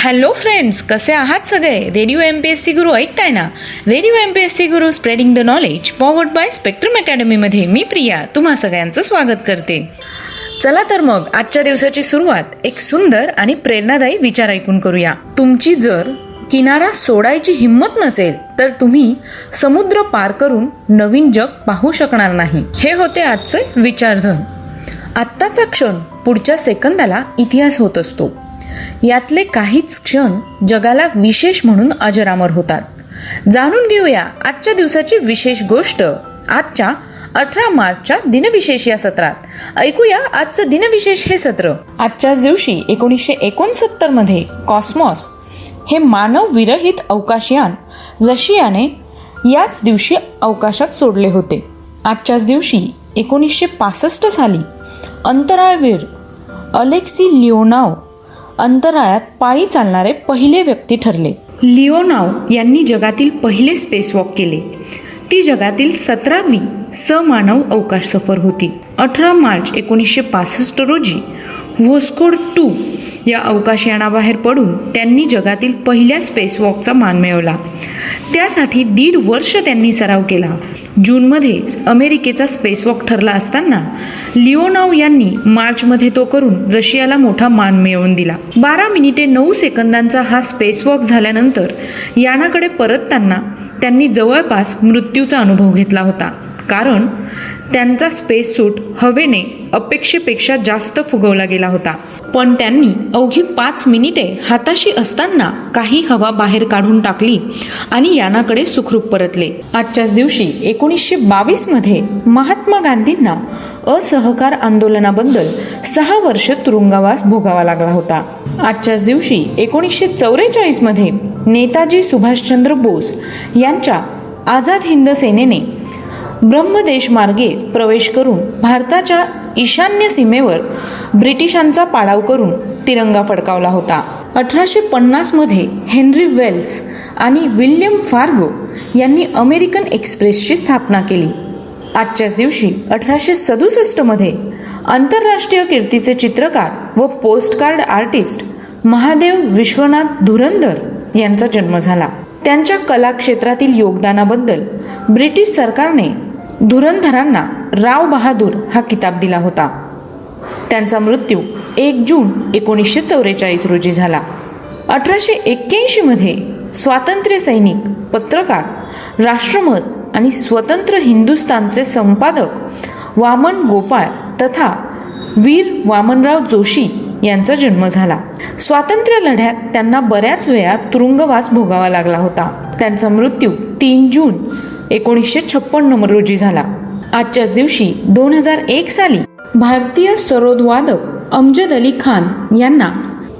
Hello friends कसे आहात सगळे? Radio M P S C Guru ऐकताय ना? Radio M P S C Guru spreading the knowledge powered by Spectrum अकॅडमीमध्ये मी प्रिया तुम्हा सगळ्यांचं स्वागत करते. चला तर मग आजच्या दिवसाची सुरुवात एक सुंदर आणि प्रेरणादायी विचार ऐकून करूया. तुमची जर किनारा सोडायची हिंमत नसेल तर तुम्ही समुद्र पार करून नवीन जग पाहू शकणार नाही. हे होते आजचे विचारधन. आत्ताचा क्षण पुढच्या सेकंदाला इतिहास होत असतो. यातले काहीच क्षण जगाला विशेष म्हणून अजरामर होतात. जाणून घेऊया आजच्या दिवसाची विशेष गोष्ट. आजच्या अठरा मार्चच्या दिनविशेष या सत्रात. ऐकूया आजचं दिनविशेष हे सत्र. आजच्याच दिवशी एकोणीसशे एकोणसत्तरमध्ये कॉस्मॉस हे मानव विरहित अवकाशयान रशियाने याच दिवशी अवकाशात सोडले होते. आजच्याच दिवशी एकोणीसशे पासष्ट साली अंतराळवीर अलेक्सी लिओनाव अंतराळात पायी चालणारे पहिले व्यक्ती ठरले. लिओनाव यांनी जगातील पहिले स्पेस वॉक केले. ती जगातील सतरावी समानव अवकाश सफर होती. अठरा मार्च एकोणीसशे पासष्ट रोजी व्होस्कोड टू या अवकाशयानाबाहेर पडून त्यांनी जगातील पहिल्या स्पेसवॉकचा मान मिळवला. त्यासाठी दीड वर्ष त्यांनी सराव केला. जूनमध्ये अमेरिकेचा स्पेसवॉक ठरला असताना लिओनाव यांनी मार्चमध्ये तो करून रशियाला मोठा मान मिळवून दिला. बारा मिनिटे नऊ सेकंदांचा हा स्पेसवॉक झाल्यानंतर यानाकडे परतताना त्यांनी जवळपास मृत्यूचा अनुभव घेतला होता. कारण त्यांचा स्पेस सूट हवेने अपेक्षेपेक्षा जास्त फुगवला गेला होता. पण त्यांनी अवघी पाच मिनिटे हाताशी असताना काही हवा बाहेर काढून टाकली आणि यानाकडे सुखरूप परतले. आजच्याच दिवशी एकोणीसशे बावीसमध्ये महात्मा गांधींना असहकार आंदोलनाबद्दल सहा वर्ष तुरुंगवास भोगावा लागला होता. आजच्याच दिवशी एकोणीसशे चौवेचाळीसमध्ये नेताजी सुभाषचंद्र बोस यांच्या आझाद हिंद सेनेने ब्रह्मदेश मार्गे प्रवेश करून भारताच्या ईशान्य सीमेवर ब्रिटिशांचा पाडाव करून तिरंगा फडकावला होता. अठराशे पन्नासमध्ये हेनरी वेल्स आणि विल्यम फार्गो यांनी अमेरिकन एक्सप्रेसची स्थापना केली. आजच्याच दिवशी अठराशे सदुसष्टमध्ये आंतरराष्ट्रीय कीर्तीचे चित्रकार व पोस्टकार्ड आर्टिस्ट महादेव विश्वनाथ धुरंधर यांचा जन्म झाला. त्यांच्या कला क्षेत्रातील योगदानाबद्दल ब्रिटिश सरकारने धुरंधरांना राव बहादूर हा किताब दिला होता. त्यांचा मृत्यू एक जून एकोणीसशे चौवेचाळीस रोजी झाला. अठराशे एक्क्याऐंशीमध्ये स्वातंत्र्य सैनिक पत्रकार राष्ट्रमत आणि स्वतंत्र हिंदुस्थानचे संपादक वामन गोपाळ तथा वीर वामनराव जोशी यांचा जन्म झाला. स्वातंत्र्य लढ्यात त्यांना बऱ्याच वेळा तुरुंगवास भोगावा लागला होता. त्यांचा मृत्यू तीन जून एकोणीसशे छप्पन्न रोजी झाला. आजच्याच दिवशी दोन हजार एक साली भारतीय सरोदवादक अमजद अली खान यांना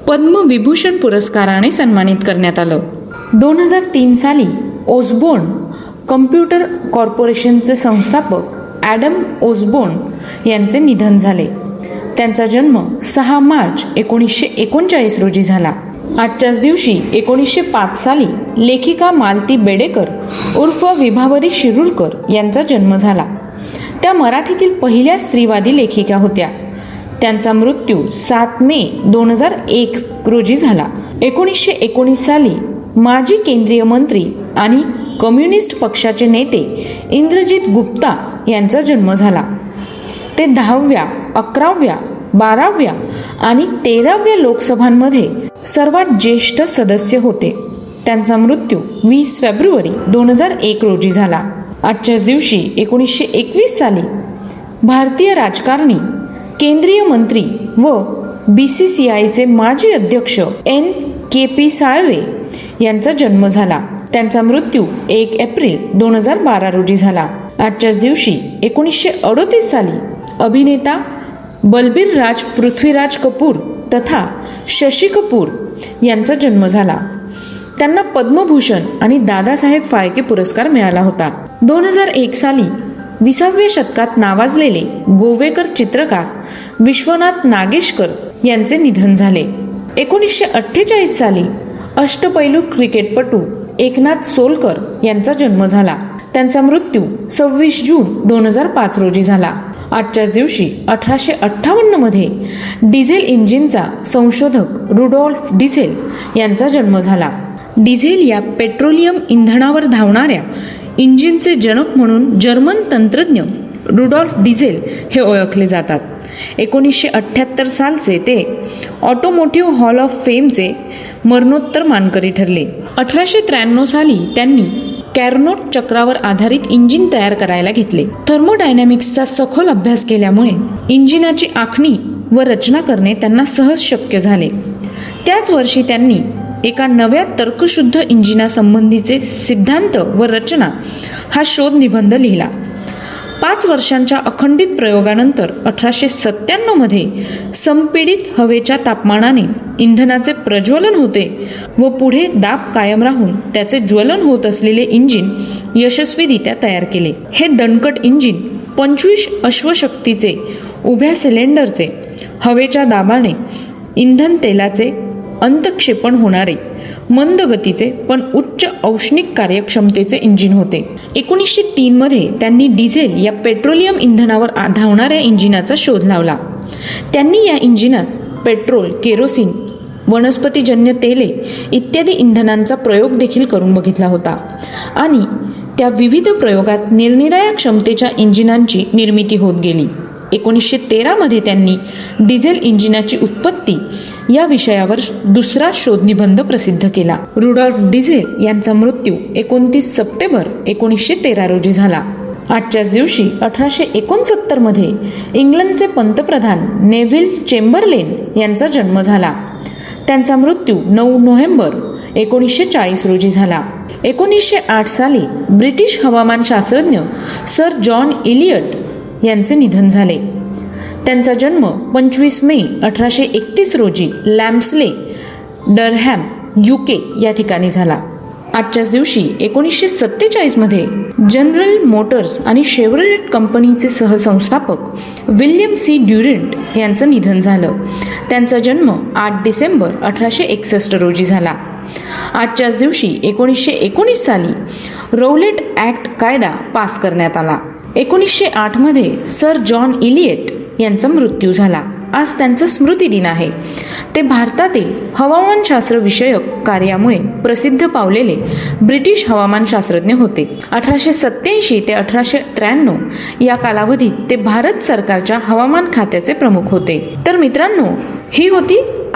पद्मविभूषण पुरस्काराने सन्मानित करण्यात आलं. दोन हजार तीन साली ओसबोर्न कम्प्युटर कॉर्पोरेशनचे संस्थापक ॲडम ओसबोर्न यांचे निधन झाले. त्यांचा जन्म सहा मार्च एकोणीसशे एकोणचाळीस रोजी झाला. आजच्याच दिवशी एकोणीसशे पाच साली लेखिका मालती बेडेकर उर्फ विभावरी शिरूरकर यांचा जन्म झाला. त्या मराठीतील पहिल्या स्त्रीवादी लेखिका होत्या. त्यांचा मृत्यू सात मे दोन हजार एक रोजी झाला. एकोणीसशे एकोणीस साली माजी केंद्रीय मंत्री आणि कम्युनिस्ट पक्षाचे नेते इंद्रजित गुप्ता यांचा जन्म झाला. ते दहाव्या अकराव्या बाराव्या आणि तेराव्या लोकसभांमध्ये सर्वात ज्येष्ठ सदस्य होते. त्यांचा मृत्यू वीस फेब्रुवारी दोन हजार एक रोजी झाला. आजच्याच दिवशी एकोणीसशे एकवीस साली भारतीय राजकारणी केंद्रीय मंत्री व बी सी सी आयचे माजी अध्यक्ष एन के पी साळवे यांचा जन्म झाला. त्यांचा मृत्यू एक एप्रिल दोन हजार बारा रोजी झाला. आजच्याच दिवशी एकोणीसशे अडोतीस साली अभिनेता बलबीर राज पृथ्वीराज कपूर तथा शशी कपूर यांचा जन्म झाला. त्यांना पद्मभूषण आणि दादासाहेब फाळके पुरस्कार मिळाला होता. दोन हजार एक साली विसाव्या शतकात नावाजलेले गोवेकर चित्रकार विश्वनाथ नागेशकर यांचे निधन झाले. एकोणीसशे अठ्ठेचाळीस साली अष्टपैलू क्रिकेटपटू एकनाथ सोलकर यांचा जन्म झाला. त्यांचा मृत्यू सव्वीस जून दोन हजार पाच रोजी झाला. आजच्याच दिवशी अठराशे अठ्ठावन्नमध्ये डिझेल इंजिनचा संशोधक रुडॉल्फ डिझेल यांचा जन्म झाला. डिझेल या पेट्रोलियम इंधनावर धावणाऱ्या इंजिनचे जनक म्हणून जर्मन तंत्रज्ञ रुडॉल्फ डिझेल हे ओळखले जातात. एकोणीसशे अठ्ठ्याहत्तर सालचे ते ऑटोमोटिव्ह हॉल ऑफ फेमचे मरणोत्तर मानकरी ठरले. अठराशे त्र्याण्णव साली त्यांनी कॅरनोट चक्रावर आधारित इंजिन तयार करायला घेतले. थर्मोडायनॅमिक्सचा सखोल अभ्यास केल्यामुळे इंजिनाची आखणी व रचना करणे त्यांना सहज शक्य झाले. त्याच वर्षी त्यांनी एका नव्या तर्कशुद्ध इंजिनासंबंधीचे सिद्धांत व रचना हा शोध निबंध लिहिला. पाच वर्षांच्या अखंडित प्रयोगानंतर अठराशे सत्त्याण्णवमध्ये संपीडित हवेच्या तापमानाने इंधनाचे प्रज्वलन होते व पुढे दाब कायम राहून त्याचे ज्वलन होत असलेले इंजिन यशस्वीरित्या तयार केले. हे दणकट इंजिन पंचवीस अश्वशक्तीचे उभ्या सिलेंडरचे हवेच्या दाबाने इंधन तेलाचे अंतक्षेपण होणारे मंद गतीचे पण उच्च औष्णिक कार्यक्षमतेचे इंजिन होते. एकोणीसशे तीनमध्ये त्यांनी डिझेल या पेट्रोलियम इंधनावर धावणाऱ्या इंजिनाचा शोध लावला. त्यांनी या इंजिनात पेट्रोल केरोसिन वनस्पतीजन्य तेले इत्यादी इंधनांचा प्रयोग देखील करून बघितला होता आणि त्या विविध प्रयोगात निरनिराळ्या क्षमतेच्या इंजिनांची निर्मिती होत गेली. एकोणीसशे तेरामध्ये त्यांनी डिझेल इंजिनाची उत्पत्ती या विषयावर दुसरा शोधनिबंध प्रसिद्ध केला. रुडॉल्फ डिझेल यांचा मृत्यू एकोणतीस सप्टेंबर एकोणीसशे तेरा रोजी झाला. आजच्याच दिवशी अठराशे एकोणसत्तरमध्ये इंग्लंडचे पंतप्रधान नेव्हिल चेंबरलेन यांचा जन्म झाला. त्यांचा मृत्यू नऊ नोव्हेंबर एकोणीसशे चाळीस रोजी झाला. एकोणीसशे आठ साली ब्रिटिश हवामानशास्त्रज्ञ सर जॉन इलियट यांचे निधन झाले. त्यांचा जन्म पंचवीस मे अठराशे एकतीस रोजी लॅम्सले डरहॅम युके या ठिकाणी झाला. आजच्याच दिवशी एकोणीसशे सत्तेचाळीसमध्ये जनरल मोटर्स आणि शेवरलेट कंपनीचे सहसंस्थापक विल्यम सी. ड्युरंट यांचं निधन झालं. त्यांचा जन्म आठ डिसेंबर अठराशे एकसष्ट रोजी झाला. आजच्याच दिवशी एकोणीसशे एकोणीस साली रौलेट ॲक्ट कायदा पास करण्यात आला. एकोणीसशे आठमध्ये सर जॉन इलियट यांचा मृत्यू झाला. आज त्यांचा स्मृती दिन आहे. ते भारतातील हवामानशास्त्र विषयक कार्यामुळे प्रसिद्ध पावलेले ब्रिटिश हवामानशास्त्रज्ञ होते. अठराशे सत्याऐंशी ते अठराशे त्र्याण्णव या कालावधीत ते भारत सरकारच्या हवामान खात्याचे प्रमुख होते. तर मित्रांनो ही होती